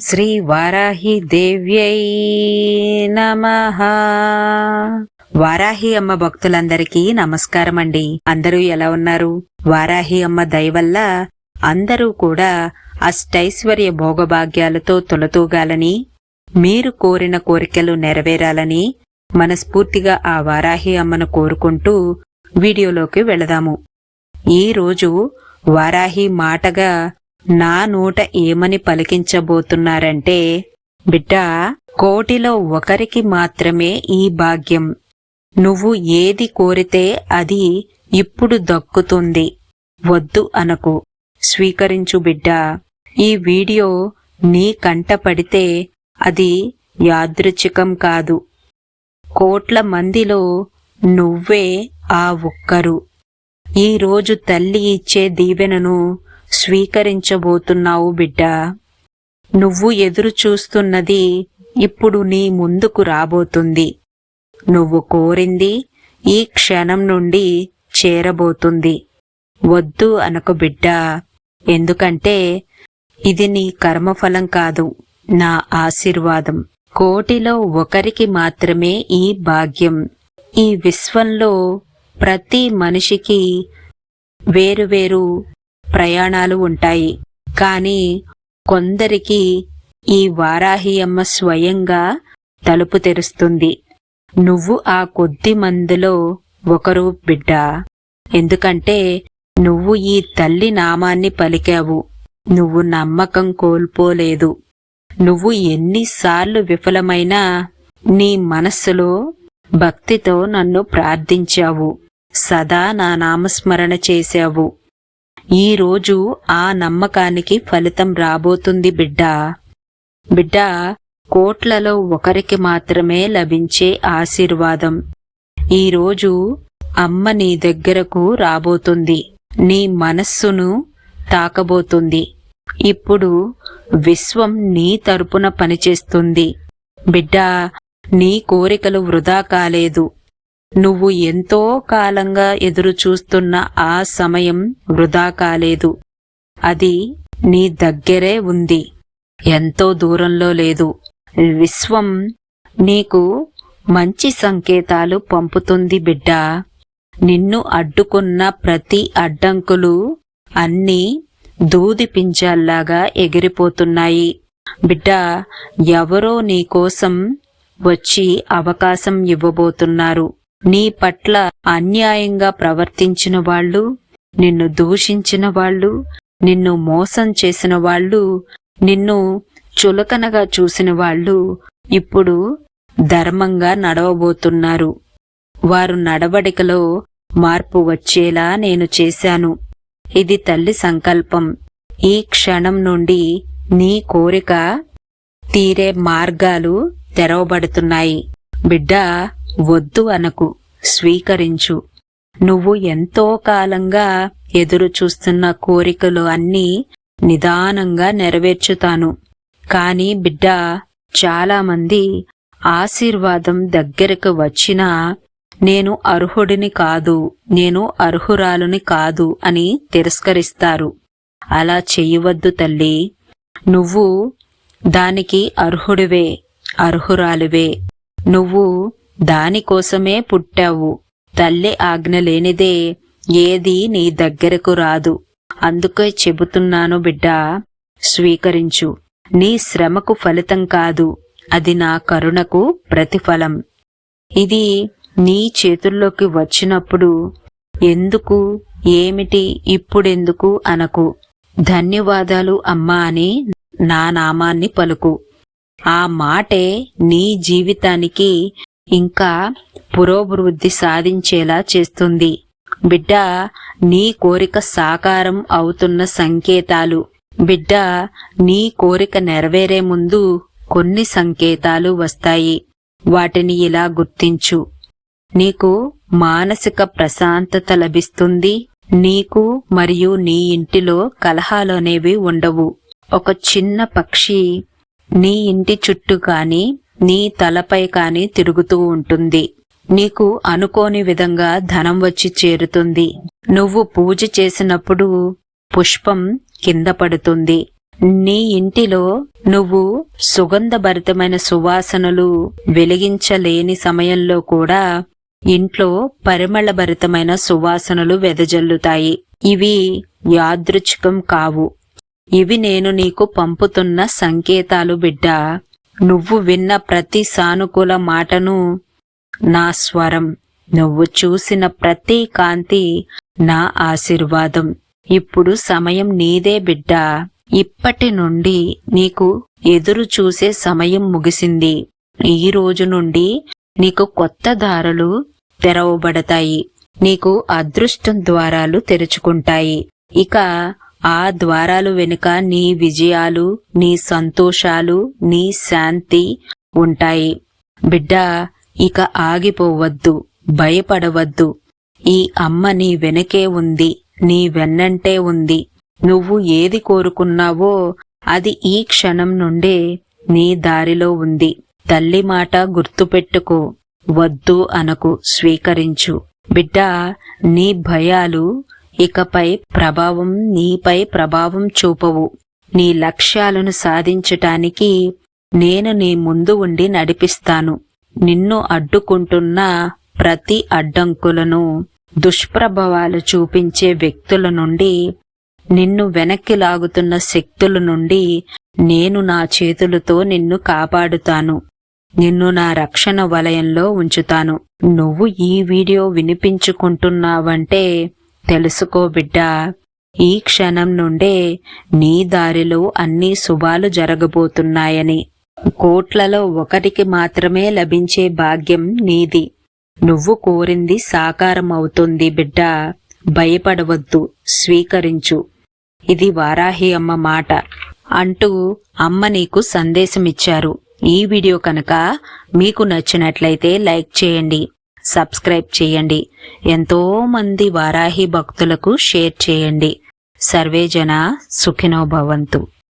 శ్రీ వారాహి దేవ్యై నమ. వారాహి అమ్మ భక్తులందరికీ నమస్కారం అండి అందరూ ఎలా ఉన్నారు? వారాహి అమ్మ దయవల్ల అందరూ కూడా అష్టైశ్వర్య భోగభాగ్యాలతో తొలతూగాలని మీరు కోరిన కోరికలు నెరవేరాలని మనస్ఫూర్తిగా ఆ వారాహి అమ్మను కోరుకుంటూ వీడియోలోకి వెళదాము. ఈ రోజు వారాహి మాటగా నా నోట ఏమని పలికించబోతున్నారంటే బిడ్డ కోటిలో ఒకరికి మాత్రమే ఈ భాగ్యం. నువ్వు ఏది కోరితే అది ఇప్పుడు దక్కుతుంది. వద్దు అనకు. స్వీకరించు బిడ్డ. ఈ వీడియో నీ కంట పడితే అది యాదృచ్ఛికం కాదు. కోట్ల మందిలో నువ్వే ఆ ఒక్కరు. ఈ రోజు తల్లి ఇచ్చే దీవెనను స్వీకరించబోతున్నావు బిడ్డ. నువ్వు ఎదురు చూస్తున్నది ఇప్పుడు నీ ముందుకు రాబోతుంది. నువ్వు కోరింది ఈ క్షణం నుండి చేరబోతుంది. వద్దు అనకు బిడ్డ. ఎందుకంటే ఇది నీ కర్మఫలం కాదు నా ఆశీర్వాదం. కోటిలో ఒకరికి మాత్రమే ఈ భాగ్యం. ఈ విశ్వంలో ప్రతి మనిషికి వేరువేరు ప్రయాణాలు ఉంటాయి. కానీ కొందరికి ఈ వారాహి అమ్మ స్వయంగా తలుపు తెరుస్తుంది. నువ్వు ఆ కొద్ది మందిలో ఒకరు బిడ్డ? ఎందుకంటే నువ్వు ఈ తల్లి నామాన్ని పలికావు. నువ్వు నమ్మకం కోల్పోలేదు. నువ్వు ఎన్నిసార్లు విఫలమైనా నీ మనస్సులో భక్తితో నన్ను ప్రార్థించావు. సదా నా నామస్మరణ చేశావు. ఈ రోజు ఆ నమ్మకానికి ఫలితం రాబోతుంది బిడ్డ. బిడ్డ కోట్లలో ఒకరికి మాత్రమే లభించే ఆశీర్వాదం. ఈరోజు అమ్మ నీ దగ్గరకు రాబోతుంది. నీ మనస్సును తాకబోతుంది. ఇప్పుడు విశ్వం నీ తరపున పనిచేస్తుంది. బిడ్డ నీ కోరికలు వృధా కాలేదు. నువ్వు ఎంతో కాలంగా ఎదురు చూస్తున్న ఆ సమయం వృధా కాలేదు. అది నీ దగ్గరే ఉంది. ఎంతో దూరంలో లేదు. విశ్వం నీకు మంచి సంకేతాలు పంపుతుంది బిడ్డ. నిన్ను అడ్డుకున్న ప్రతి అడ్డంకులు అన్నీ దూదిపింజాల్లాగా ఎగిరిపోతున్నాయి. బిడ్డ ఎవరో నీకోసం వచ్చి అవకాశం ఇవ్వబోతున్నారు. నీ పట్ల అన్యాయంగా ప్రవర్తించిన వాళ్ళు నిన్ను దూషించిన వాళ్ళు నిన్ను మోసం చేసిన వాళ్ళు నిన్ను చులకనగా చూసిన వాళ్ళు ఇప్పుడు ధర్మంగా నడవబోతున్నారు. వారు నడవడికలో మార్పు వచ్చేలా నేను చేశాను. ఇది తల్లి సంకల్పం. ఈ క్షణం నుండి నీ కోరిక తీరే మార్గాలు తెరవబడుతున్నాయి. బిడ్డ వద్దు అనకు స్వీకరించు. నువ్వు ఎంతో కాలంగా ఎదురు చూస్తున్న కోరికలు అన్నీ నిదానంగా నెరవేర్చుతాను. కాని బిడ్డ చాలామంది ఆశీర్వాదం దగ్గరకు వచ్చినా నేను అర్హుడిని కాదు నేను అర్హురాలుని కాదు అని తిరస్కరిస్తారు. అలా చేయవద్దు తల్లి. నువ్వు దానికి అర్హుడివే అర్హురాలివే. నువ్వు దానికోసమే పుట్టావు. తల్లి ఆజ్ఞ లేనిదే ఏది నీ దగ్గరకు రాదు. అందుకే చెబుతున్నాను బిడ్డా స్వీకరించు. నీ శ్రమకు ఫలితం కాదు. అది నా కరుణకు ప్రతిఫలం. ఇది నీ చేతుల్లోకి వచ్చినప్పుడు ఎందుకు ఏమిటి ఇప్పుడెందుకు అనకు. ధన్యవాదాలు అమ్మా అని నా నామాన్ని పలుకు. ఆ మాటే నీ జీవితానికి ఇంకా పురోభివృద్ధి సాధించేలా చేస్తుంది. బిడ్డ నీ కోరిక సాకారం అవుతున్న సంకేతాలు. బిడ్డ నీ కోరిక నెరవేరే ముందు కొన్ని సంకేతాలు వస్తాయి. వాటిని ఇలా గుర్తించు. నీకు మానసిక ప్రశాంతత లభిస్తుంది. నీకు మరియు నీ ఇంటిలో కలహాలనేవి ఉండవు. ఒక చిన్న పక్షి నీ ఇంటి చుట్టూ కానీ నీ తలపై కాని తిరుగుతూ ఉంటుంది. నీకు అనుకోని విధంగా ధనం వచ్చి చేరుతుంది. నువ్వు పూజ చేసినప్పుడు పుష్పం కింద పడుతుంది. నీ ఇంటిలో నువ్వు సుగంధభరితమైన సువాసనలు వెలిగించలేని సమయంలో కూడా ఇంట్లో పరిమళభరితమైన సువాసనలు వెదజల్లుతాయి. ఇవి యాదృచ్ఛికం కావు. ఇవి నేను నీకు పంపుతున్న సంకేతాలు బిడ్డ. నువ్వు విన్న ప్రతి సానుకూల మాటను నా స్వరం. నువ్వు చూసిన ప్రతి కాంతి నా ఆశీర్వాదం. ఇప్పుడు సమయం నీదే బిడ్డ. ఇప్పటి నుండి నీకు ఎదురు చూసే సమయం ముగిసింది. ఈ రోజు నుండి నీకు కొత్త దారులు తెరవబడతాయి. నీకు అదృష్టం ద్వారాలు తెరుచుకుంటాయి. ఇక ఆ ద్వారాలు వెనుక నీ విజయాలు నీ సంతోషాలు నీ శాంతి ఉంటాయి. బిడ్డ ఇక ఆగిపోవద్దు భయపడవద్దు. ఈ అమ్మ నీ వెనకే ఉంది నీ వెన్నంటే ఉంది. నువ్వు ఏది కోరుకున్నావో అది ఈ క్షణం నుండే నీ దారిలో ఉంది. తల్లి మాట గుర్తుపెట్టుకో వద్దు అనకు స్వీకరించు. బిడ్డ నీ భయాలు ఇకపై ప్రభావం నీపై ప్రభావం చూపవు. నీ లక్ష్యాలను సాధించటానికి నేను నీ ముందు ఉండి నడిపిస్తాను. నిన్ను అడ్డుకుంటున్న ప్రతి అడ్డంకులను దుష్ప్రభావాలు చూపించే వ్యక్తుల నుండి నిన్ను వెనక్కి లాగుతున్న శక్తుల నుండి నేను నా చేతులతో నిన్ను కాపాడుతాను. నిన్ను నా రక్షణ వలయంలో ఉంచుతాను. నువ్వు ఈ వీడియో వినిపించుకుంటున్నావంటే తెలుసుకో బిడ్డా. ఈ క్షణం నుండే నీ దారిలో అన్ని శుభాలు జరగబోతున్నాయని. కోట్లలో ఒకటికి మాత్రమే లభించే భాగ్యం నీది. నువ్వు కోరింది సాకారం అవుతుంది బిడ్డా. భయపడవద్దు స్వీకరించు. ఇది వారాహి అమ్మ మాట. అంటూ అమ్మ నీకు సందేశమిచ్చారు. ఈ వీడియో కనుక మీకు నచ్చినట్లయితే లైక్ చేయండి. సబ్స్క్రైబ్ చేయండి. ఎంతో మంది వారాహి భక్తులకు షేర్ చేయండి. సర్వే జన సుఖినో భవంతు.